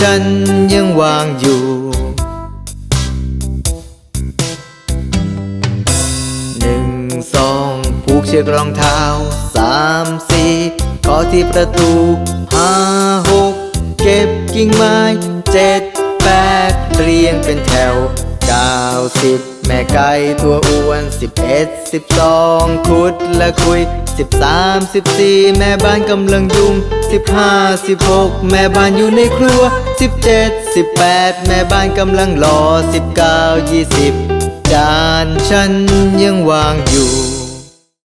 ฉันยังวางอยู่ หนึ่งสองผูกเชือกรองเท้าสามสี่ขอที่ประตูห้าหกเก็บกิ่งไม้เจ็ดแปดเรียงเป็นแถวเก้าสิบแม่ไก่ตัวอ้วนสิบเอ็ดสิบสองขุดและคุย สิบสามสิบสี่แม่บ้านกำลังยุ่งสิบห้าสิบหกแม่บ้านอยู่ในครัวสิบเจ็ดสิบแปดแม่บ้านกำลังรอสิบเก้ายี่สิบจานฉันยังวางอยู่